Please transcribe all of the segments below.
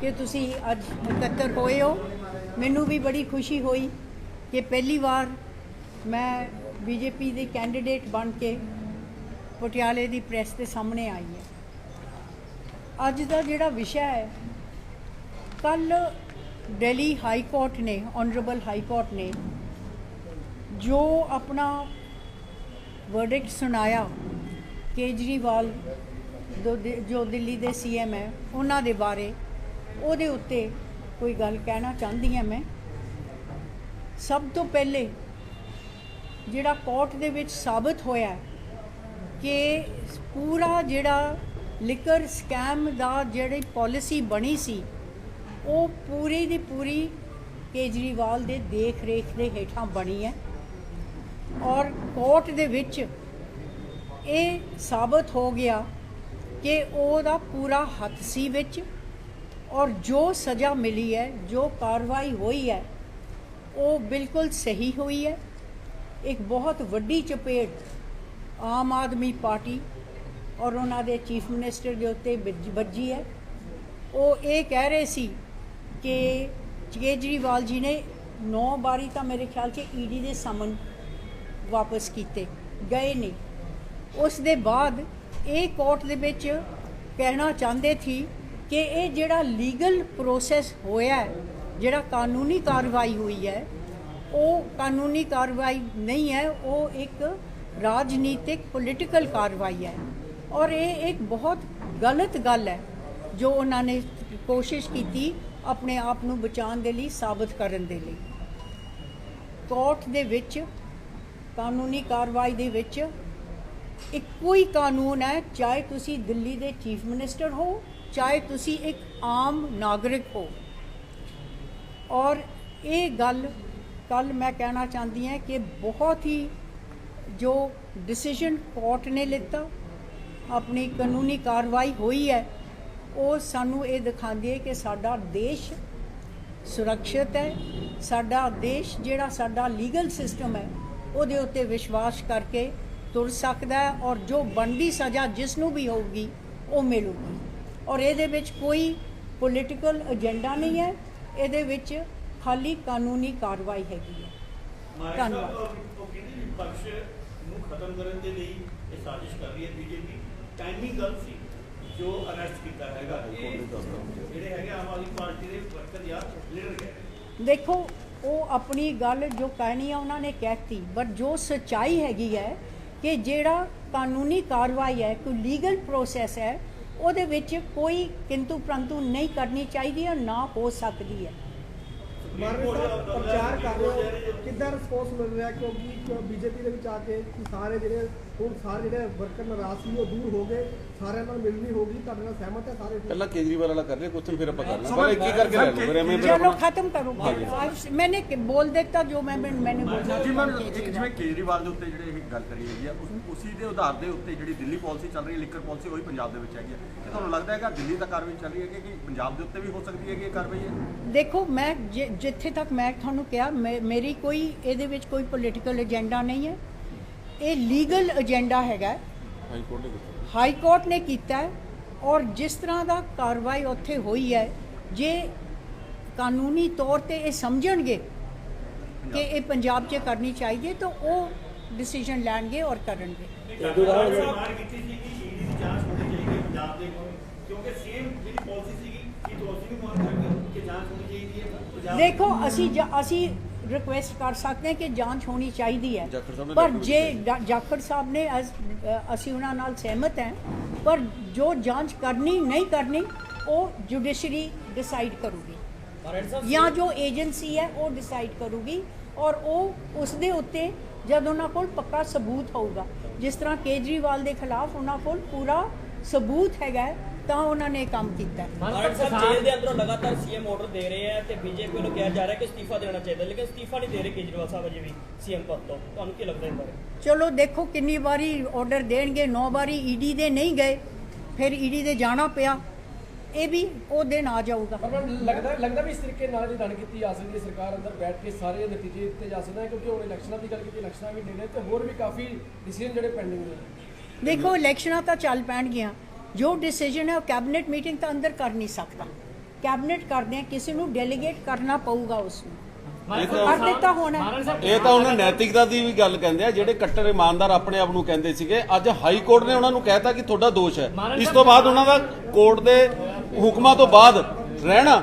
ਕਿ ਤੁਸੀਂ ਅੱਜ ਇਕੱਤਰ ਹੋਏ ਹੋ। ਮੈਨੂੰ ਵੀ ਬੜੀ ਖੁਸ਼ੀ ਹੋਈ ਕਿ ਪਹਿਲੀ ਵਾਰ ਮੈਂ ਬੀਜੇਪੀ ਦੇ ਕੈਂਡੀਡੇਟ ਬਣ ਕੇ ਪਟਿਆਲੇ ਦੀ ਪ੍ਰੈਸ ਦੇ ਸਾਹਮਣੇ ਆਈ ਹੈ। ਅੱਜ ਦਾ ਜਿਹੜਾ ਵਿਸ਼ਾ ਹੈ ਕੱਲ ਦਿੱਲੀ ਹਾਈ ਕੋਰਟ ਨੇ ਆਨਰੇਬਲ ਹਾਈ ਕੋਰਟ ਨੇ ਜੋ ਆਪਣਾ ਵਰਡਿਕਟ ਸੁਣਾਇਆ, ਕੇਜਰੀਵਾਲ ਜੋ ਜੋ ਦਿੱਲੀ ਦੇ ਸੀਐਮ ਹੈ, ਉਹਨਾਂ ਦੇ ਬਾਰੇ ਉਹਦੇ ਉੱਤੇ ਕੋਈ ਗੱਲ ਕਹਿਣਾ ਚਾਹੁੰਦੀ ਹਾਂ ਮੈਂ। ਸਭ ਤੋਂ ਪਹਿਲੇ ਜਿਹੜਾ ਕੋਰਟ ਦੇ ਵਿੱਚ ਸਾਬਤ ਹੋਇਆ ਕਿ ਪੂਰਾ ਜਿਹੜਾ ਲਿਕਰ ਸਕੈਮ ਦਾ ਜਿਹੜੀ ਪਾਲਿਸੀ ਬਣੀ ਸੀ, ਉਹ ਪੂਰੀ ਦੀ ਪੂਰੀ ਕੇਜਰੀਵਾਲ ਦੇ ਦੇਖ ਰੇਖ ਦੇ ਹੇਠਾਂ ਬਣੀ ਹੈ। ਔਰ ਕੋਰਟ ਦੇ ਵਿੱਚ ਇਹ ਸਾਬਤ ਹੋ ਗਿਆ ਕਿ ਉਹਦਾ ਪੂਰਾ ਹੱਥ ਸੀ ਵਿੱਚ। ਔਰ ਜੋ ਸਜ਼ਾ ਮਿਲੀ ਹੈ, ਜੋ ਕਾਰਵਾਈ ਹੋਈ ਹੈ, ਉਹ ਬਿਲਕੁਲ ਸਹੀ ਹੋਈ ਹੈ। ਇੱਕ ਬਹੁਤ ਵੱਡੀ ਚਪੇਟ ਆਮ ਆਦਮੀ ਪਾਰਟੀ ਔਰ ਉਹਨਾਂ ਦੇ ਚੀਫ ਮਿਨਿਸਟਰ ਦੇ ਉੱਤੇ ਵੱਜ- ਵੱਜੀ ਹੈ। ਉਹ ਇਹ ਕਹਿ ਰਹੇ ਸੀ ਕਿ ਕੇਜਰੀਵਾਲ ਜੀ ਨੇ 9 ਵਾਰੀ ਤਾਂ ਮੇਰੇ ਖਿਆਲ 'ਚ ਈਡੀ ਦੇ ਸਮਨ ਵਾਪਸ ਕੀਤੇ, ਗਏ ਨਹੀਂ। ਉਸ ਦੇ ਬਾਅਦ ਇਹ ਕੋਰਟ ਦੇ ਵਿੱਚ ਕਹਿਣਾ ਚਾਹੁੰਦੇ ਸੀ ਕਿ ਇਹ ਜਿਹੜਾ ਲੀਗਲ ਪ੍ਰੋਸੈਸ ਹੋਇਆ ਜਿਹੜਾ ਕਾਨੂੰਨੀ ਕਾਰਵਾਈ ਹੋਈ ਹੈ, ਉਹ ਕਾਨੂੰਨੀ ਕਾਰਵਾਈ ਨਹੀਂ ਹੈ, ਉਹ ਇੱਕ ਰਾਜਨੀਤਿਕ ਪੋਲੀਟੀਕਲ ਕਾਰਵਾਈ ਹੈ। ਔਰ ਇਹ ਇੱਕ ਬਹੁਤ ਗਲਤ ਗੱਲ ਹੈ, ਜੋ ਉਹਨਾਂ ਨੇ ਕੋਸ਼ਿਸ਼ ਕੀਤੀ ਆਪਣੇ ਆਪ ਨੂੰ ਬਚਾਉਣ ਦੇ ਲਈ, ਸਾਬਤ ਕਰਨ ਦੇ ਲਈ। ਕੋਰਟ ਦੇ ਵਿੱਚ, ਕਾਨੂੰਨੀ ਕਾਰਵਾਈ ਦੇ ਵਿੱਚ ਇੱਕੋ ਹੀ ਕਾਨੂੰਨ ਹੈ, ਚਾਹੇ ਤੁਸੀਂ ਦਿੱਲੀ ਦੇ ਚੀਫ ਮਿਨਿਸਟਰ ਹੋ ਚਾਹੇ ਤੁਸੀਂ ਇੱਕ ਆਮ ਨਾਗਰਿਕ ਹੋ। ਔਰ ਇਹ ਗੱਲ ਕੱਲ ਮੈਂ ਕਹਿਣਾ ਚਾਹੁੰਦੀ ਹਾਂ ਕਿ ਬਹੁਤ ਹੀ ਜੋ ਡਿਸੀਜਨ ਕੋਰਟ ਨੇ ਲਿੱਤਾ, ਆਪਣੀ ਕਾਨੂੰਨੀ ਕਾਰਵਾਈ ਹੋਈ ਹੈ, ਉਹ ਸਾਨੂੰ ਇਹ ਦਿਖਾਉਂਦੀ ਹੈ ਕਿ ਸਾਡਾ ਦੇਸ਼ ਸੁਰੱਖਿਅਤ ਹੈ, ਸਾਡਾ ਦੇਸ਼ ਜਿਹੜਾ ਸਾਡਾ ਲੀਗਲ ਸਿਸਟਮ ਹੈ, ਉਹਦੇ ਉੱਤੇ ਵਿਸ਼ਵਾਸ ਕਰਕੇ ਤੁਰ ਸਕਦਾ ਹੈ ਔਰ ਜੋ ਬਣਦੀ ਸਜ਼ਾ ਜਿਸ ਨੂੰ ਵੀ ਹੋਊਗੀ, ਉਹ ਮਿਲੂਗੀ। ਔਰ ਇਹਦੇ ਵਿੱਚ ਕੋਈ ਪੋਲੀਟੀਕਲ ਏਜੰਡਾ ਨਹੀਂ ਹੈ। ਇਹਦੇ ਵਿੱਚ ਖਾਲੀ ਕਾਨੂੰਨੀ ਕਾਰਵਾਈ ਹੈਗੀ ਹੈ। ਧੰਨਵਾਦ। ਸਾਹਿਬ ਉਹ ਕਹਿੰਦੇ ਵਿਪਕਸ਼ ਨੂੰ ਖਤਮ ਕਰਨ ਦੇ ਲਈ ਇਹ ਸਾਜ਼ਿਸ਼ ਕਰ ਰਹੀ ਹੈ ਬੀਜੇਪੀ। ਟਾਈਮਿੰਗ ਗਲਤ ਸੀ ਜੋ ਅਰੈਸਟ ਕੀਤਾ ਹੈਗਾ। ਇਹ ਜਿਹੜੇ ਹੈਗੇ ਆਮ ਆਦਮੀ ਪਾਰਟੀ ਦੇ ਵਰਕਰ ਜਾਂ ਲੀਡਰ ਹੈ ਦੇਖੋ ਉਹ ਆਪਣੀ ਗੱਲ ਜੋ ਕਹਿਣੀ ਆ ਉਹਨਾਂ ਨੇ ਕਹਿਤੀ ਬਟ ਜੋ ਸਚਾਈ ਹੈਗੀ ਹੈ ਕਿ ਜਿਹੜਾ ਕਾਨੂੰਨੀ ਕਾਰਵਾਈ ਹੈ ਕੋਈ ਲੀਗਲ ਪ੍ਰੋਸੈਸ ਹੈ ਉਹਦੇ ਵਿੱਚ ਕੋਈ ਕਿੰਤੂ ਪ੍ਰੰਤੂ ਨਹੀਂ ਕਰਨੀ ਚਾਹੀਦੀ ਔਰ ਨਾ ਹੋ ਸਕਦੀ ਹੈ। ਪ੍ਰਚਾਰ ਕਰ ਰਹੇ ਹੋ। ਕਿੱਦਾਂ ਰਿਸਪੌਂਸ ਮਿਲ ਰਿਹਾ? ਕਿਉਂਕਿ ਬੀਜੇਪੀ ਦੇ ਵਿੱਚ ਆ ਕੇ ਸਾਰੇ ਜਿਹੜੇ ਹੁਣ ਸਾਰੇ ਜਿਹੜੇ ਵਰਕਰ ਨਾਰਾਜ਼ ਸੀ ਉਹ ਦੂਰ ਹੋ ਗਏ। ਸਾਰਿਆਂ ਨਾਲ ਮਿਲਣੀ ਹੋ ਗਈ ਤੁਹਾਡੇ ਨਾਲ ਸਹਿਮਤ ਹੈ ਸਾਰੇ? ਪਹਿਲਾਂ ਕੇਜਰੀਵਾਲ ਵਾਲਾ ਕਰ ਲਿਆ ਕੁਝ ਫਿਰ ਆਪਾਂ ਕਰ ਲਾਂਗੇ ਪਰ ਇੱਕ ਹੀ ਕਰਕੇ ਲੈ ਲਓ ਫਿਰ ਐਵੇਂ ਫਿਰ ਚਲੋ ਖਤਮ ਕਰੋ। ਮੈਨੇ ਬੋਲ ਦਿੱਤਾ ਜੋ ਮੈਂ ਮੈਨੇ ਬੋਲਿਆ। ਜੀ ਮੈਂ ਇੱਕ ਜਿਵੇਂ ਕੇਜਰੀਵਾਲ ਦੇ ਉੱਤੇ ਜਿਹੜੇ ਇਹ ਗੱਲ ਕਰੀ ਹੈਗੀ ਆ ਉਸੇ ਦੇ ਉਧਾਰ ਦੇ ਉੱਤੇ ਜਿਹੜੀ ਦਿੱਲੀ ਪਾਲਿਸੀ ਚੱਲ ਰਹੀ ਹੈ ਲਿਕਰ ਪਾਲਿਸੀ ਉਹੀ ਪੰਜਾਬ ਦੇ ਵਿੱਚ ਹੈਗੀ ਹੈ ਕਿ ਤੁਹਾਨੂੰ ਲੱਗਦਾ ਹੈਗਾ ਦਿੱਲੀ ਦਾ ਕਾਰਵਾਈ ਚੱਲ ਰਹੀ ਹੈ ਕਿ ਪੰਜਾਬ ਦੇ ਉੱਤੇ ਵੀ ਹੋ ਸਕਦੀ ਹੈ ਕਿ ਇਹ ਕਾਰਵਾਈ ਹੈ ਦੇਖੋ ਮੈਂ ਜਿੱਥੇ ਤੱਕ ਮੈਂ ਤੁਹਾਨੂੰ ਕਿਹਾ ਮੇ- ਮੇਰੀ ਕੋਈ ਇਹਦੇ ਵਿੱਚ ਕੋਈ ਪੋਲੀਟੀਕਲ ਏਜੰਡਾ ਨਹੀਂ ਹੈ। ਇਹ ਲੀਗਲ ਏਜੰਡਾ ਹੈਗਾ। ਹਾਈ ਕੋਰਟ ਨੇ ਕੀਤਾ। ਹਾਈ ਕੋਰਟ ਨੇ ਕੀਤਾ ਹੈ ਔਰ ਜਿਸ ਤਰ੍ਹਾਂ ਦਾ ਕਾਰਵਾਈ ਉੱਥੇ ਹੋਈ ਹੈ ਜੇ ਕਾਨੂੰਨੀ ਤੌਰ ਤੇ ਇਹ ਸਮਝਣਗੇ ਕਿ ਇਹ ਪੰਜਾਬ 'ਚ ਕਰਨੀ ਚਾਹੀਦੀ ਹੈ ਤਾਂ ਉਹ ਡਿਸੀਜਨ ਲੈਣਗੇ ਔਰ ਕਰਨਗੇ। ਮਾਰ ਕੀਤੀ ਸੀ ਕਿ ਈਡੀ ਦੀ ਜਾਂਚ ਹੋਣੀ ਚਾਹੀਦੀ ਹੈ ਪੰਜਾਬ ਦੇ ਕੋਲ ਕਿਉਂਕਿ ਸੇਮ ਜਿਹੜੀ ਪਾਲਿਸੀ ਸੀਗੀ ਕਿ ਦੋਸ਼ੀ ਨੂੰ ਮਾਰ ਕਰਕੇ ਕਿ ਜਾਂਚ ਹੋਣੀ ਚਾਹੀਦੀ ਹੈ? ਪੰਜਾਬ ਦੇਖੋ ਅਸੀਂ ਅਸੀਂ ਰਿਕੁਐਸਟ ਕਰ ਸਕਦੇ ਹਾਂ ਕਿ ਜਾਂਚ ਹੋਣੀ ਚਾਹੀਦੀ ਹੈ। ਪਰ ਜੇ ਜਾਖੜ ਸਾਹਿਬ ਨੇ ਅਸੀਂ ਉਹਨਾਂ ਨਾਲ ਸਹਿਮਤ ਹਾਂ ਪਰ ਜੋ ਜਾਂਚ ਕਰਨੀ ਨਹੀਂ ਕਰਨੀ ਉਹ ਜੁਡੀਸ਼ਰੀ ਡਿਸਾਈਡ ਕਰੂਗੀ। ਜਾਂ ਜੋ ਏਜੰਸੀ ਹੈ ਉਹ ਡਿਸਾਈਡ ਕਰੂਗੀ ਔਰ ਉਹ ਉਸ ਦੇ ਉੱਤੇ ਜਦ ਉਹਨਾਂ ਕੋਲ ਪੱਕਾ ਸਬੂਤ ਹੋਊਗਾ। ਜਿਸ ਤਰ੍ਹਾਂ ਕੇਜਰੀਵਾਲ ਦੇ ਖਿਲਾਫ ਉਹਨਾਂ ਕੋਲ ਪੂਰਾ ਸਬੂਤ ਹੈਗਾ ਹੈ, ਤਾਂ ਉਹਨਾਂ ਨੇ ਕੰਮ ਕੀਤਾ। ਹੈ। ਮਾਨ ਸਾਹਿਬ ਜੇਲ੍ਹ ਦੇ ਅੰਦਰੋਂ ਲਗਾਤਾਰ ਸੀਐਮ ਆਰਡਰ ਦੇ ਰਹੇ ਆ ਤੇ ਬੀਜੇਪੀ ਨੂੰ ਕਿਹਾ ਜਾ ਰਿਹਾ ਕਿ ਅਸਤੀਫਾ ਦੇਣਾ ਚਾਹੀਦਾ ਲੇਕਿਨ ਅਸਤੀਫਾ ਨਹੀਂ ਦੇ ਰਹੇ ਕੇਜਰੀਵਾਲ ਸਾਹਿਬ ਅਜੇ ਵੀ ਸੀਐਮ ਪਦ ਤੋਂ। ਤੁਹਾਨੂੰ ਕੀ ਲੱਗਦਾ ਇਸ ਬਾਰੇ? ਚਲੋ ਦੇਖੋ ਕਿੰਨੀ ਵਾਰੀ ਆਰਡਰ ਦੇਣਗੇ 9 ਵਾਰੀ ਈਡੀ ਦੇ ਨਹੀਂ ਗਏ ਫਿਰ ਈਡੀ ਦੇ ਜਾਣਾ ਪਿਆ। ਇਹ ਵੀ ਉਹ ਦਿਨ ਆ ਜਾਊਗਾ। ਪਰ ਮੈਨੂੰ ਲੱਗਦਾ ਲੱਗਦਾ ਵੀ ਇਸ ਤਰੀਕੇ ਨਾਲ ਜੇ ਰਣ ਕੀਤੀ ਜਾ ਸਕਦੀ ਹੈ ਸਰਕਾਰ ਅੰਦਰ ਬੈਠ ਕੇ ਸਾਰੇ ਨਤੀਜੇ ਦਿੱਤੇ ਜਾ ਸਕਦੇ ਹਨ ਕਿਉਂਕਿ ਹੁਣ ਇਲੈਕਸ਼ਨਾਂ ਦੀ ਗੱਲ ਕੀਤੀ ਇਲੈਕਸ਼ਨਾਂ ਵੀ ਨੇੜੇ ਤੇ ਹੋਰ ਵੀ ਕਾਫੀ ਡਿਸੀਜਨ ਜਿਹੜੇ ਪੈਂਡਿੰਗ ਨੇ। ਦੇਖੋ ਇਲੈਕਸ਼ਨਾਂ ਤਾਂ ਚੱਲ ਪੈਣਗੀਆਂ। ਜੋ ਡਿਸੀਜਨ ਹੈ ਉਹ ਕੈਬਨਿਟ ਮੀਟਿੰਗ ਤਾਂ ਅੰਦਰ ਕਰ ਨਹੀਂ ਸਕਦਾ। ਕੈਬਨਿਟ ਕਰਦੇ ਆ ਕਿਸੇ ਨੂੰ ਡੈਲੀਗੇਟ ਕਰਨਾ ਪਊਗਾ ਉਸ ਨੂੰ ਇਹ ਕਰ ਤਾਂ ਦਿੱਤਾ ਹੋਣਾ। ਇਹ ਤਾਂ ਉਹਨਾਂ ਨੈਤਿਕਤਾ ਦੀ ਵੀ ਗੱਲ ਕਹਿੰਦੇ ਆ ਜਿਹੜੇ ਕੱਟੜ ਇਮਾਨਦਾਰ ਆਪਣੇ ਆਪ ਨੂੰ ਕਹਿੰਦੇ ਸੀਗੇ ਅੱਜ ਹਾਈ ਕੋਰਟ ਨੇ ਉਹਨਾਂ ਨੂੰ ਕਹਿਤਾ ਕਿ ਤੁਹਾਡਾ ਦੋਸ਼ ਹੈ। ਇਸ ਤੋਂ ਬਾਅਦ ਉਹਨਾਂ ਦਾ ਕੋਰਟ ਦੇ ਹੁਕਮਾਂ ਤੋਂ ਬਾਅਦ ਰਹਿਣਾ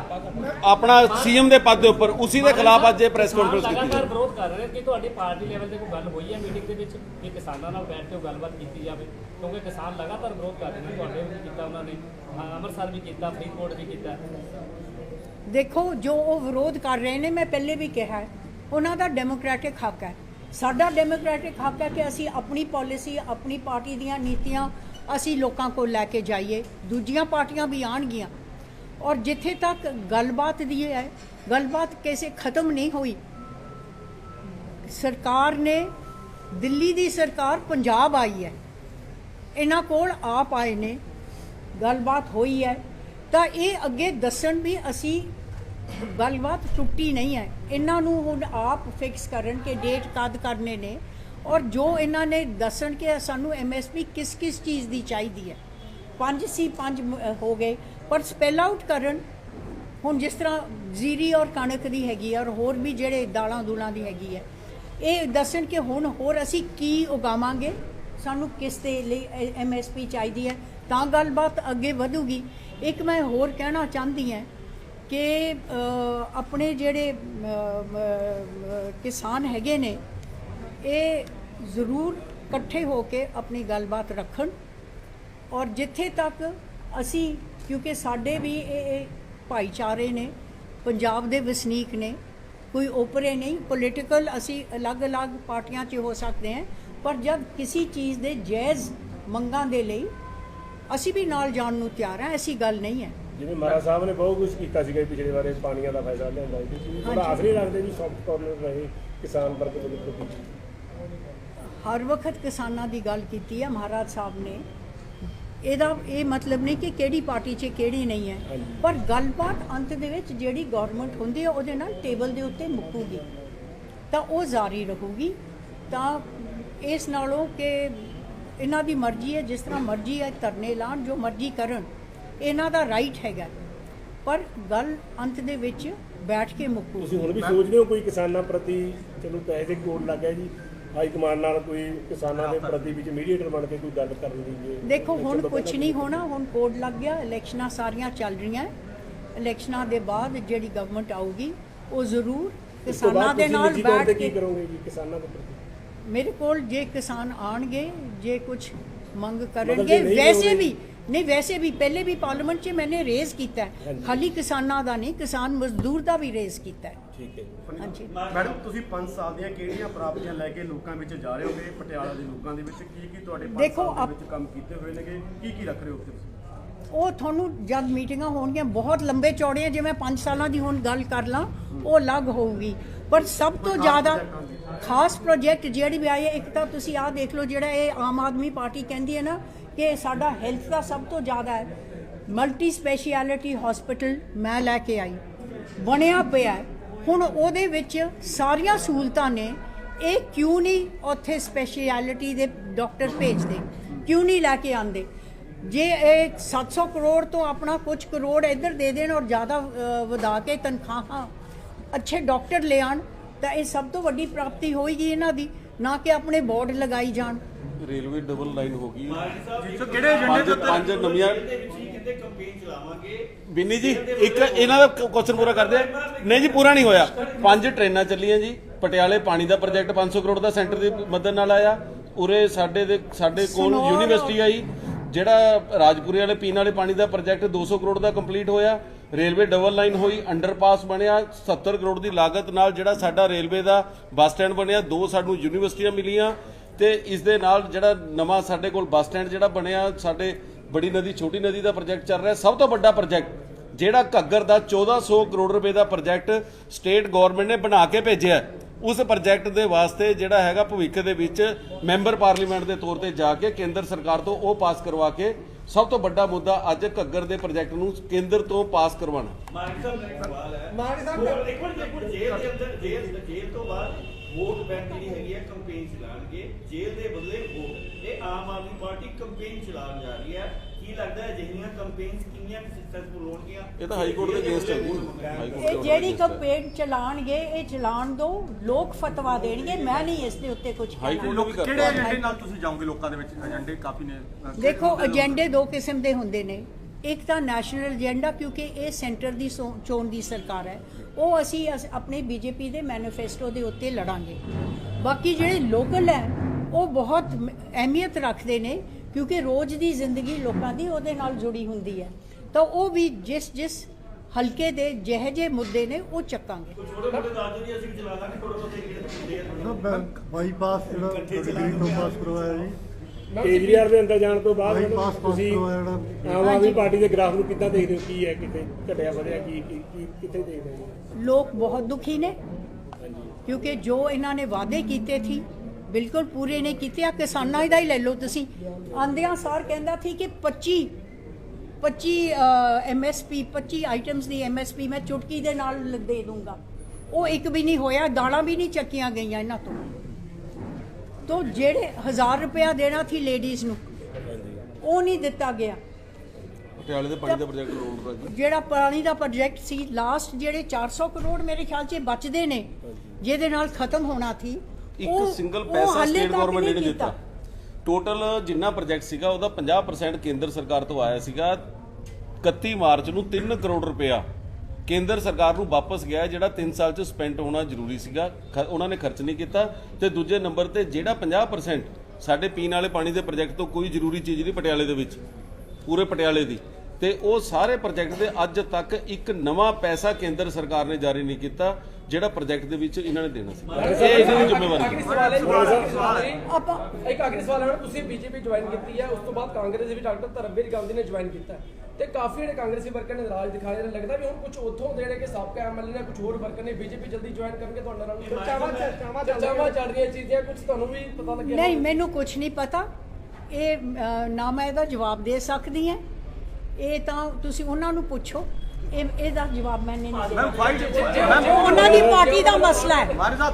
ਆਪਣਾ ਸੀਐਮ ਦੇ ਪਦ ਦੇ ਉੱਪਰ ਉਸੇ ਦੇ ਖਿਲਾਫ ਅੱਜ ਇਹ ਪ੍ਰੈਸ ਕਾਨਫਰੰਸ ਕੀਤੀ ਲਗਾਤਾਰ ਵਿਰੋਧ ਕਰ ਰਹੇ ਨੇ ਕਿ ਤੁਹਾਡੀ ਪਾਰਟੀ ਲੈਵਲ ਤੇ ਕੋਈ ਗੱਲ ਹੋਈ ਹੈ ਮੀਟਿੰਗ ਦੇ ਵਿੱਚ ਕਿ ਕਿਸਾਨਾਂ ਨਾਲ ਬੈਠ ਕੇ ਗੱਲਬਾਤ ਕੀਤੀ ਜਾਵੇ? ਕਿਉਂਕਿ ਕਿਸਾਨ ਲਗਾਤਾਰ ਵਿਰੋਧ ਕਰ ਰਹੇ ਨੇ ਤੁਹਾਡੇ ਵੀ ਕੀਤਾ ਉਹਨਾਂ ਨੇ ਹਾਂ, ਅੰਮ੍ਰਿਤਸਰ ਵੀ ਕੀਤਾ ਫਰੀਦਕੋਟ ਵੀ ਕੀਤਾ। ਦੇਖੋ ਜੋ ਉਹ ਵਿਰੋਧ ਕਰ ਰਹੇ ਨੇ ਮੈਂ ਪਹਿਲੇ ਵੀ ਕਿਹਾ ਹੈ ਉਹਨਾਂ ਦਾ ਡੈਮੋਕ੍ਰੈਟਿਕ ਹੱਕ ਹੈ। ਸਾਡਾ ਡੈਮੋਕ੍ਰੈਟਿਕ ਹੱਕ ਹੈ ਕਿ ਅਸੀਂ ਆਪਣੀ ਪਾਲਿਸੀ ਆਪਣੀ ਪਾਰਟੀ ਦੀਆਂ ਨੀਤੀਆਂ ਅਸੀਂ ਲੋਕਾਂ ਕੋਲ ਲੈ ਕੇ ਜਾਈਏ। ਦੂਜੀਆਂ ਪਾਰਟੀਆਂ ਵੀ ਆਣਗੀਆਂ ਔਰ ਜਿੱਥੇ ਤੱਕ ਗੱਲਬਾਤ ਦੀ ਹੈ, ਗੱਲਬਾਤ ਕਿਸੇ ਖਤਮ ਨਹੀਂ ਹੋਈ। ਸਰਕਾਰ ਨੇ ਦਿੱਲੀ ਦੀ ਸਰਕਾਰ ਪੰਜਾਬ ਆਈ ਹੈ। ਇਹਨਾਂ ਕੋਲ ਆਪ ਆਏ ਨੇ, ਗੱਲਬਾਤ ਹੋਈ ਹੈ। ਤਾਂ ਇਹ ਅੱਗੇ ਦੱਸਣ ਵੀ ਅਸੀਂ ਗੱਲਬਾਤ ਟੁੱਟੀ ਨਹੀਂ ਹੈ। ਇਹਨਾਂ ਨੂੰ ਹੁਣ ਆਪ ਫਿਕਸ ਕਰਨ ਕਿ ਡੇਟ ਕਦ ਕਰਨੇ ਨੇ। ਔਰ ਜੋ ਇਹਨਾਂ ਨੇ ਦੱਸਣ ਕਿ ਸਾਨੂੰ ਐਮਐਸਪੀ ਕਿਸ ਕਿਸ ਚੀਜ਼ ਦੀ ਚਾਹੀਦੀ ਹੈ। ਪੰਜ ਸੀ ਪੰਜ ਹੋ ਗਏ। ਪਰ ਸਪੈਲ ਆਊਟ ਕਰਨ, ਹੁਣ ਜਿਸ ਤਰ੍ਹਾਂ ਜ਼ੀਰੀ ਔਰ ਕਣਕ ਦੀ ਹੈਗੀ ਆ ਔਰ ਹੋਰ ਵੀ ਜਿਹੜੇ ਦਾਲਾਂ ਦੂਲਾਂ ਦੀ ਹੈਗੀ ਹੈ ਇਹ ਦੱਸਣ ਕਿ ਹੁਣ ਹੋਰ ਅਸੀਂ ਕੀ ਉਗਾਵਾਂਗੇ, ਸਾਨੂੰ ਕਿਸ ਦੇ ਲਈ ਐਮਐਸਪੀ ਚਾਹੀਦੀ ਹੈ, ਤਾਂ ਗੱਲਬਾਤ ਅੱਗੇ ਵਧੂਗੀ। ਇੱਕ ਮੈਂ ਹੋਰ ਕਹਿਣਾ ਚਾਹੁੰਦੀ ਹਾਂ ਕਿ ਆਪਣੇ ਜਿਹੜੇ ਕਿਸਾਨ ਹੈਗੇ ਨੇ, ਇਹ ਜ਼ਰੂਰ ਇਕੱਠੇ ਹੋ ਕੇ ਆਪਣੀ ਗੱਲਬਾਤ ਰੱਖਣ ਔਰ ਜਿੱਥੇ ਤੱਕ ਅਸੀਂ ਕਿਉਂਕਿ ਸਾਡੇ ਵੀ ਇਹ ਭਾਈਚਾਰੇ ਨੇ ਪੰਜਾਬ ਦੇ ਵਸਨੀਕ ਨੇ ਕੋਈ ਓਪਰੇ ਨਹੀਂ ਪੋਲੀਟੀਕਲ ਅਸੀਂ ਅਲੱਗ-ਅਲੱਗ ਪਾਰਟੀਆਂ 'ਚ ਹੋ ਸਕਦੇ ਹਾਂ ਪਰ ਜਦ ਕਿਸੇ ਚੀਜ਼ ਦੇ ਜਾਇਜ਼ ਮੰਗਾਂ ਦੇ ਲਈ ਅਸੀਂ ਵੀ ਨਾਲ ਜਾਣ ਨੂੰ ਤਿਆਰ ਹਾਂ ਐਸੀ ਗੱਲ ਨਹੀਂ ਹੈ। ਜਿਵੇਂ ਮਹਾਰਾਜ ਸਾਹਿਬ ਨੇ ਬਹੁਤ ਕੁਝ ਕੀਤਾ ਸੀਗਾ ਪਿਛਲੇ ਬਾਰੇ ਪਾਣੀਆਂ ਦਾ ਫਾਇਦਾ ਲਿਆਂਦਾ ਸੀ ਥੋੜਾ ਨਹੀਂ ਰੱਖਦੇ ਵੀ ਸੌਫਟ ਕਾਰਨਰ ਰਹੇ ਕਿਸਾਨ ਵਰਗ ਦੇ ਹਰ ਵਕਤ ਕਿਸਾਨਾਂ ਦੀ ਗੱਲ ਕੀਤੀ ਹੈ ਮਹਾਰਾਜ ਸਾਹਿਬ ਨੇ। ਇਹਦਾ ਇਹ ਮਤਲਬ ਨਹੀਂ ਕਿ ਕਿਹੜੀ ਪਾਰਟੀ 'ਚ ਕਿਹੜੀ ਨਹੀਂ ਹੈ। ਪਰ ਗੱਲਬਾਤ ਅੰਤ ਦੇ ਵਿੱਚ ਜਿਹੜੀ ਗਵਰਨਮੈਂਟ ਹੁੰਦੀ ਹੈ ਉਹਦੇ ਨਾਲ ਟੇਬਲ ਦੇ ਉੱਤੇ ਮੁੱਕੂਗੀ। ਤਾਂ ਉਹ ਜਾਰੀ ਰਹੂਗੀ। ਤਾਂ ਇਸ ਨਾਲੋਂ ਕਿ ਇਹਨਾਂ ਦੀ ਮਰਜ਼ੀ ਹੈ ਜਿਸ ਤਰ੍ਹਾਂ ਮਰਜ਼ੀ ਹੈ ਧਰਨੇ ਲਾਣ ਜੋ ਮਰਜ਼ੀ ਕਰਨ ਇਹਨਾਂ ਦਾ ਰਾਈਟ ਹੈਗਾ। ਪਰ ਗੱਲ ਅੰਤ ਦੇ ਵਿੱਚ ਬੈਠ ਕੇ ਮੁੱਕੂ। ਤੁਸੀਂ ਹੁਣ ਵੀ ਸੋਚਦੇ ਹੋ ਕੋਈ ਕਿਸਾਨਾਂ ਪ੍ਰਤੀ ਚਲੋ ਪੈਸੇ ਦੇ ਕੋਡ ਲੱਗ ਗਿਆ ਜੀ ਹਾਈ ਕਮਾਂਡ ਨਾਲ ਕੋਈ ਕਿਸਾਨਾਂ ਦੇ ਪ੍ਰਤੀ ਵਿੱਚ ਮੀਡੀਏਟਰ ਬਣ ਕੇ ਕੋਈ ਗੱਲ ਕਰਨ ਦੀ ਜੇ ਦੇਖੋ ਹੁਣ ਕੁਝ ਨਹੀਂ ਹੋਣਾ ਹੁਣ ਕੋਡ ਲੱਗ ਗਿਆ ਇਲੈਕਸ਼ਨਾਂ ਸਾਰੀਆਂ ਚੱਲ ਰਹੀਆਂ। ਇਲੈਕਸ਼ਨਾਂ ਦੇ ਬਾਅਦ ਜਿਹੜੀ ਗਵਰਨਮੈਂਟ ਆਊਗੀ ਉਹ ਜ਼ਰੂਰ ਕਿਸਾਨਾਂ ਦੇ ਨਾਲ ਬੈਠ ਕੀ ਕੇ ਕਰੋਗੇ ਜੀ ਕਿਸਾਨਾਂ ਦੇ ਪ੍ਰਤੀ? ਮੇਰੇ ਕੋਲ ਜੇ ਕਿਸਾਨ ਆਣਗੇ ਜੇ ਕੁਝ ਮੰਗ ਕਰਨਗੇ ਵੈਸੇ ਵੀ ਨਹੀਂ ਵੈਸੇ ਵੀ ਪਹਿਲੇ ਵੀ ਪਾਰਲੀਮੈਂਟ 'ਚ ਮੈਨੇ ਰੇਜ਼ ਕੀਤਾ। ਖਾਲੀ ਕਿਸਾਨਾਂ ਦਾ ਨਹੀਂ ਕਿਸਾਨ ਮਜ਼ਦੂਰ ਦਾ ਵੀ ਰੇਜ਼ ਕੀਤਾ ਠੀਕ ਹੈ ਹਾਂਜੀ। ਮੈਡਮ ਤੁਸੀਂ 5 ਸਾਲ ਦੀਆਂ ਕਿਹੜੀਆਂ ਪ੍ਰਾਪਤੀਆਂ ਲੈ ਕੇ ਲੋਕਾਂ ਵਿੱਚ ਜਾ ਰਹੇ ਹੋਗੇ? ਪਟਿਆਲਾ ਦੇ ਲੋਕਾਂ ਦੇ ਵਿੱਚ ਕੀ ਕੀ ਤੁਹਾਡੇ 5 ਦੇਖੋ, ਸਾਲ ਦੇ ਆਪ- ਵਿੱਚ ਕੰਮ ਕੀਤੇ ਹੋਏ ਨੇਗੇ? ਕੀ ਕੀ ਰੱਖ ਰਹੇ ਹੋ ਉੱਥੇ ਤੁਸੀਂ? ਉਹ ਤੁਹਾਨੂੰ ਜਦ ਮੀਟਿੰਗਾਂ ਹੋਣਗੀਆਂ ਬਹੁਤ ਲੰਬੇ ਚੌੜੇ ਆ ਜੇ ਮੈਂ 5 ਸਾਲਾਂ ਦੀ ਹੁਣ ਗੱਲ ਕਰ ਲਾਂ ਉਹ ਅਲੱਗ ਹੋਊਗੀ। ਪਰ ਸਭ ਤੋਂ ਜ਼ਿਆਦਾ ਖਾਸ ਪ੍ਰੋਜੈਕਟ ਜਿਹੜੀ ਵੀ ਆਈ ਹੈ ਇੱਕ ਤਾਂ ਤੁਸੀਂ ਆਹ ਦੇਖ ਲਓ ਜਿਹੜਾ ਇਹ ਆਮ ਆਦਮੀ ਪਾਰਟੀ ਕਹਿੰਦੀ ਹੈ ਨਾ ਕਿ ਸਾਡਾ ਹੈਲਥ ਦਾ ਸਭ ਤੋਂ ਜ਼ਿਆਦਾ ਹੈ। ਮਲਟੀ ਸਪੈਸ਼ਲਿਟੀ ਹਸਪੀਟਲ ਮੈਂ ਲੈ ਕੇ ਆਈ। ਬਣਿਆ ਪਿਆ ਹੈ। ਹੁਣ ਉਹਦੇ ਵਿੱਚ ਸਾਰੀਆਂ ਸਹੂਲਤਾਂ ਨੇ। ਇਹ ਕਿਉਂ ਨਹੀਂ ਉੱਥੇ ਸਪੈਸ਼ਲਿਟੀ ਦੇ ਡਾਕਟਰ ਭੇਜਦੇ? ਕਿਉਂ ਨਹੀਂ ਲੈ ਕੇ ਆਂਦੇ ਜੇ ਇਹ 700 ਕਰੋੜ ਤੋਂ ਆਪਣਾ ਕੁਝ ਕਰੋੜ ਇੱਧਰ ਦੇ ਦੇਣ ਔਰ ਜ਼ਿਆਦਾ ਵਧਾ ਕੇ ਤਨਖਾਹਾਂ ਅੱਛੇ ਡਾਕਟਰ ਲੈ ਆਣ ਤਾਂ ਇਹ ਸਭ ਤੋਂ ਵੱਡੀ ਪ੍ਰਾਪਤੀ ਹੋਏਗੀ ਇਹਨਾਂ ਦੀ, ਨਾ ਕਿ ਆਪਣੇ ਬੋਰਡ ਲਗਾਈ ਜਾਣ। ਰੇਲਵੇ ਡਬਲ ਲਾਈਨ ਹੋ ਗਈ। ਮਾਨ ਸਾਹਿਬ ਜੀ, ਸੋ ਕਿਹੜੇ ਏਜੰਡੇ ਪੰਜ ਦੇ ਉੱਤੇ? ਪੰਜ ਨਵੀਆਂ ਦੇ ਵਿੱਚ ਹੀ ਕਿਤੇ ਕੰਪੇਨ ਚਲਾਵਾਂਗੇ। ਬਿੰਨੀ ਜੀ ਇੱਕ ਇਹਨਾਂ ਦਾ ਕੁਐਸਚਨ ਪੂਰਾ ਕਰਦੇ ਆ। ਨਹੀਂ ਜੀ ਪੂਰਾ ਨਹੀਂ ਹੋਇਆ। ਪੰਜ ਟ੍ਰੇਨਾਂ ਚੱਲੀਆਂ ਜੀ। ਪਟਿਆਲੇ ਪਾਣੀ ਦਾ ਪ੍ਰੋਜੈਕਟ 500 ਕਰੋੜ ਦਾ ਸੈਂਟਰ ਦੀ ਮਦਦ ਨਾਲ ਆਇਆ। ਉਰੇ ਸਾਡੇ ਦੇ ਸਾਡੇ ਕੋਲ ਯੂਨੀਵਰਸਿਟੀ ਆਈ। ਜਿਹੜਾ ਰਾਜਪੁਰੇ ਵਾਲੇ ਪੀਣ ਵਾਲੇ ਪਾਣੀ ਦਾ ਪ੍ਰੋਜੈਕਟ 200 ਕਰੋੜ ਦਾ ਕੰਪਲੀਟ ਹੋਇਆ। ਰੇਲਵੇ ਡਬਲ ਲਾਈਨ ਹੋਈ ਅੰਡਰਪਾਸ ਬਣਿਆ। 70 ਕਰੋੜ ਦੀ ਲਾਗਤ ਨਾਲ ਜਿਹੜਾ ਸਾਡਾ ਰੇਲਵੇ ਦਾ ਬੱਸ ਸਟੈਂਡ ਬਣਿਆ ਦੋ ਸਾਨੂੰ ਯੂਨੀਵਰਸਿਟੀਆਂ ਮਿਲੀਆਂ। ਤੇ ਇਸ ਦੇ ਨਾਲ ਜਿਹੜਾ ਨਵਾਂ ਸਾਡੇ ਕੋਲ ਬੱਸ ਸਟੈਂਡ ਜਿਹੜਾ ਬਣਿਆ ਸਾਡੇ ਬੜੀ ਨਦੀ ਛੋਟੀ ਨਦੀ ਦਾ ਪ੍ਰੋਜੈਕਟ ਚੱਲ ਰਿਹਾ ਸਭ ਤੋਂ ਵੱਡਾ ਪ੍ਰੋਜੈਕਟ ਜਿਹੜਾ ਘੱਗਰ ਦਾ 1400 ਕਰੋੜ ਰੁਪਏ ਦਾ ਪ੍ਰੋਜੈਕਟ ਸਟੇਟ ਗਵਰਨਮੈਂਟ ਨੇ ਬਣਾ ਕੇ ਭੇਜਿਆ। ਉਸ ਪ੍ਰੋਜੈਕਟ ਦੇ ਵਾਸਤੇ ਜਿਹੜਾ ਹੈਗਾ ਭਵਿੱਖ ਦੇ ਵਿੱਚ ਮੈਂਬਰ ਪਾਰਲੀਮੈਂਟ ਦੇ ਤੌਰ ਤੇ ਜਾ ਕੇ ਕੇਂਦਰ ਸਰਕਾਰ ਤੋਂ ਉਹ ਪਾਸ ਕਰਵਾ ਕੇ ਸਭ ਤੋਂ ਵੱਡਾ ਮੁੱਦਾ ਅੱਜ ਘੱਗਰ ਦੇ ਪ੍ਰੋਜੈਕਟ ਨੂੰ ਕੇਂਦਰ ਤੋਂ ਪਾਸ ਕਰਵਾਉਣਾ ਮਾਨ ਸਾਹਿਬ ਦਾ ਇੱਕ ਸਵਾਲ ਹੈ ਮਾਨ ਸਾਹਿਬ, ਵੋਟ- ਇੱਕ ਮਿੰਟ ਇੱਕ ਮਿੰਟ ਜੇਲ੍ਹ ਦੇ ਅੰਦਰ ਜੇਲ੍ਹ ਜੇਲ੍ਹ ਤੋਂ ਬਾਅਦ ਵੋਟ ਬੈਂਕ ਜਿਹੜੀ ਹੈਗੀ ਹੈ ਕੰਪੇਨ ਚਲਾਣਗੇ ਜੇਲ੍ਹ ਦੇ ਬਦਲੇ ਵੋਟ। ਇਹ ਆਮ ਆਦਮੀ ਪਾਰਟੀ ਕੰਪੇਨ ਚਲਾਉਣ ਜਾ ਰਹੀ ਹੈ ਕੀ ਲੱਗਦਾ ਹੈ ਅਜਿਹੀਆਂ ਕੰਪੇਨਸ ਕਿੰਨੀਆਂ ਸਕਸੈਸਫੁਲ ਹੋਣਗੀਆਂ? ਇਹ ਤਾਂ ਹਾਈ ਕੋਰਟ ਦੇ ਅਗੇਂਸਟ ਹੈ ਜੀ ਇਹ ਜਿਹੜੀ ਕੰਪੇਨ ਚਲਾਣਗੇ ਇਹ ਚਲਾਣ ਦੋ ਲੋਕ ਫਤਵਾ ਦੇਣਗੇ। ਮੈਂ ਨਹੀਂ ਇਸ ਦੇ ਉੱਤੇ ਕੁਝ ਹਾਈ ਕਹਿਣਾ ਕਿਹੜੇ ਏਜੰਡੇ ਨਾਲ ਤੁਸੀਂ ਜਾਓਗੇ ਲੋਕਾਂ ਦੇ ਵਿੱਚ? ਏਜੰਡੇ ਕਾਫੀ ਨੇ ਦੇਖੋ ਏਜੰਡੇ ਦੋ ਕਿਸਮ ਦੇ ਹੁੰਦੇ ਨੇ। ਇੱਕ ਤਾਂ ਨੈਸ਼ਨਲ ਏਜੰਡਾ ਕਿਉਂਕਿ ਇਹ ਸੈਂਟਰ ਦੀ ਸੋ- ਚੋਣ ਦੀ ਸਰਕਾਰ ਹੈ। ਉਹ ਅਸੀਂ ਅਸ- ਆਪਣੇ ਬੀਜੇਪੀ ਦੇ ਮੈਨੀਫੈਸਟੋ ਦੇ ਉੱਤੇ ਲੜਾਂਗੇ। ਬਾਕੀ ਜਿਹੜੇ ਲੋਕਲ ਹੈ ਉਹ ਬਹੁਤ ਮ- ਅਹਿਮੀਅਤ ਰੱਖਦੇ ਨੇ ਕਿਉਂਕਿ ਰੋਜ਼ ਦੀ ਜ਼ਿੰਦਗੀ ਲੋਕਾਂ ਦੀ ਉਹਦੇ ਨਾਲ ਜੁੜੀ ਹੁੰਦੀ ਹੈ। ਤਾਂ ਉਹ ਵੀ ਜਿਸ ਜਿਸ ਹਲਕੇ ਦੇ ਜਿਹੇ ਜਿਹੇ ਮੁੱਦੇ ਨੇ ਉਹ ਚੱਕਾਂਗੇ। ਬਾਈਪਾਸ ਜਿਹੜਾ ਤੋਂ ਪਾਸ ਕਰਵਾਇਆ ਜੀ। ਕੇਜਰੀਵਾਲ ਦੇ ਅੰਦਰ ਜਾਣ ਤੋਂ ਬਾਅਦ ਮੈਡਮ, ਤੁਸੀਂ ਆਮ ਆਦਮੀ ਪਾਰਟੀ ਦੇ ਗ੍ਰਾਫ ਨੂੰ ਕਿੱਦਾਂ ਦੇਖਦੇ ਹੋ? ਕੀ ਹੈ ਕਿਤੇ ਘਟਿਆ ਵਧਿਆ ਕੀ ਕਿੱਥੇ ਦੇਖਦੇ ਹੋ? ਲੋਕ ਬਹੁਤ ਦੁਖੀ ਨੇ। ਕਿਉਂਕਿ ਜੋ ਇਹਨਾਂ ਨੇ ਵਾਅਦੇ ਕੀਤੇ ਸੀ ਬਿਲਕੁਲ ਪੂਰੇ ਨਹੀਂ ਕੀਤੇ। ਆ ਕਿਸਾਨਾਂ ਦਾ ਹੀ ਲੈ ਲਓ ਤੁਸੀਂ। ਆਂਦਿਆਂ ਸਾਰ ਕਹਿੰਦਾ ਸੀ ਕਿ 25 25 ਐਮਐਸਪੀ 25 ਆਈਟਮਸ ਦੀ ਐਮਐਸਪੀ ਮੈਂ ਚੁਟਕੀ ਦੇ ਨਾਲ ਦੇ ਦੂੰਗਾ। ਉਹ ਇੱਕ ਵੀ ਨਹੀਂ ਹੋਇਆ ਦਾਲਾਂ ਵੀ ਨਹੀਂ ਚੱਕੀਆਂ ਗਈਆਂ ਇਹਨਾਂ ਤੋਂ। ਤੋਂ ਜਿਹੜੇ 1000 ਰੁਪਇਆ ਦੇਣਾ ਸੀ ਲੇਡੀਜ਼ ਨੂੰ ਉਹ ਨਹੀਂ ਦਿੱਤਾ ਗਿਆ। ਪਟਿਆਲੇ ਦੇ ਪਾਣੀ ਦਾ ਪ੍ਰੋਜੈਕਟ ਰੋਡ ਦਾ ਜੀ। ਜਿਹੜਾ ਪਾਣੀ ਦਾ ਪ੍ਰੋਜੈਕਟ ਸੀ ਲਾਸਟ ਜਿਹੜੇ 400 ਕਰੋੜ ਮੇਰੇ ਖਿਆਲ 'ਚ ਬਚਦੇ ਨੇ ਜਿਹਦੇ ਨਾਲ ਖਤਮ ਹੋਣਾ ਸੀ ਇੱਕ ਸਿੰਗਲ ਪੈਸਾ ਸਟੇਟ ਗਵਰਨਮੈਂਟ ਨੇ। ਦਿੱਤਾ। ਟੋਟਲ ਜਿੰਨਾ ਪ੍ਰੋਜੈਕਟ ਸੀਗਾ ਉਹਦਾ 50% ਕੇਂਦਰ ਸਰਕਾਰ ਤੋਂ ਆਇਆ ਸੀਗਾ 31 ਮਾਰਚ ਨੂੰ 3 ਕਰੋੜ ਰੁਪਇਆ। ਕੇਂਦਰ ਸਰਕਾਰ ਨੂੰ ਵਾਪਸ ਗਿਆ ਜਿਹੜਾ 3 ਸਾਲ ਚ ਸਪੈਂਡ ਹੋਣਾ ਜ਼ਰੂਰੀ ਸੀਗਾ ਉਹਨਾਂ ਨੇ ਖਰਚ ਨਹੀਂ ਕੀਤਾ ਤੇ ਦੂਜੇ ਨੰਬਰ ਤੇ ਜਿਹੜਾ 50% ਸਾਡੇ ਪੀਣ ਵਾਲੇ ਪਾਣੀ ਦੇ ਪ੍ਰੋਜੈਕਟ ਤੋਂ ਕੋਈ ਜ਼ਰੂਰੀ ਚੀਜ਼ ਨਹੀਂ ਪਟਿਆਲੇ ਦੇ ਵਿੱਚ ਪੂਰੇ ਪਟਿਆਲੇ ਦੀ ਤੇ ਉਹ ਸਾਰੇ ਪ੍ਰੋਜੈਕਟ ਦੇ ਅੱਜ ਤੱਕ ਇੱਕ ਨਵਾਂ ਪੈਸਾ ਕੇਂਦਰ ਸਰਕਾਰ ਨੇ ਜਾਰੀ ਨਹੀਂ ਕੀਤਾ ਜਿਹੜਾ ਪ੍ਰੋਜੈਕਟ ਦੇ ਵਿੱਚ ਇਹਨਾਂ ਨੇ ਦੇਣਾ ਸੀ ਇਹ ਇਹਨਾਂ ਦੀ ਜ਼ਿੰਮੇਵਾਰੀ ਹੈ। ਆਪਾਂ ਇੱਕ ਆਖਰੀ ਸਵਾਲ ਹੈ ਤੁਸੀਂ ਬੀਜੇਪੀ ਜੁਆਇਨ ਕੀਤੀ ਹੈ ਉਸ ਤੋਂ ਬਾਅਦ ਕਾਂਗਰਸ ਵੀ ਡਾਕਟਰ ਧਰਮਵੀਰ ਗਾਂਧੀ ਨੇ ਜੁਆਇਨ ਕੀਤਾ ਹੈ। ਤੇ ਕਾਫੀ ਜਿਹੜੇ ਕਾਂਗਰਸੀ ਵਰਕਰ ਨੇ ਨਾਰਾਜ਼ ਦਿਖਾ ਰਹੇ ਨੇ ਲੱਗਦਾ ਵੀ ਹੁਣ ਕੁਝ ਉੱਥੋਂ ਦੇ ਜਿਹੜੇ ਕਿ ਸਾਬਕਾ ਐਮਐਲਏ ਨੇ ਕੁਝ ਹੋਰ ਵਰਕਰ ਨੇ ਬੀਜੇਪੀ ਜਲਦੀ ਜੁਆਇਨ ਕਰਨਗੇ ਤੁਹਾਡੇ ਨਾਲ। ਚਰਚਾਵਾਂ- ਚਰਚਾਵਾਂ ਚੱਲ ਰਹੀਆਂ ਚੀਜ਼ਾਂ ਕੁਝ ਤੁਹਾਨੂੰ ਵੀ ਪਤਾ ਲੱਗਿਆ ਨਹੀਂ ਮੈਨੂੰ ਕੁਝ ਨਹੀਂ ਪਤਾ। ਇਹ ਨਾ ਮੈਂ ਇਹਦਾ ਜਵਾਬ ਦੇ ਸਕਦੀ ਹਾਂ। ਇਹ ਤਾਂ ਤੁਸੀਂ ਉਹਨਾਂ ਨੂੰ ਪੁੱਛੋ। ਇਹ ਇਹਦਾ ਜਵਾਬ ਮੈਂ ਨਹੀਂ ਦੇ ਮੈਮ ਫਾਈਟ ਉਹਨਾਂ ਦੀ ਪਾਰਟੀ ਦਾ ਮਸਲਾ ਹੈ। ਮਾਰੇ ਸਾਹਿਬ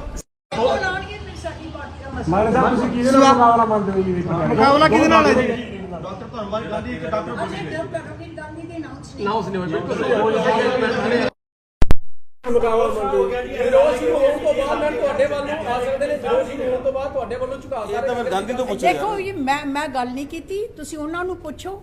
ਮਾਨ ਸਾਹਿਬ ਤੁਸੀਂ ਕਿਹਦੇ ਨਾਲ ਮੁਕਾਬਲਾ ਮੰਨਦੇ ਹੋ ਜੀ? ਮੁਕਾਬਲਾ ਕਿਹਦੇ ਨਾਲ ਹੈ ਜੀ? ਡਾਕਟਰ ਧਰਮਵੀਰ ਗਾਂਧੀ ਇੱਕ ਡਾਕਟਰ ਮੁਕਾਬਲਾ ਮੰਨਦੇ ਹੋ। ਵਿਰੋਧ ਸ਼ੁਰੂ ਹੋਣ ਤੋਂ ਬਾਅਦ ਮੈਂ ਤੁਹਾਡੇ ਵੱਲ ਨੂੰ ਆ ਸਕਦੇ ਨੇ ਵਿਰੋਧ ਸ਼ੁਰੂ ਹੋਣ ਤੋਂ ਬਾਅਦ ਤੁਹਾਡੇ ਵੱਲੋਂ ਝੁਕਾ ਇਹ ਤਾਂ ਮੈਂ ਗਾਂਧੀ ਤੋਂ ਪੁੱਛਿਆ ਦੇਖੋ ਇਹ ਮੈਂ ਮੈਂ ਗੱਲ ਨਹੀਂ ਕੀਤੀ। ਤੁਸੀਂ ਉਹਨਾਂ ਨੂੰ ਪੁੱਛੋ।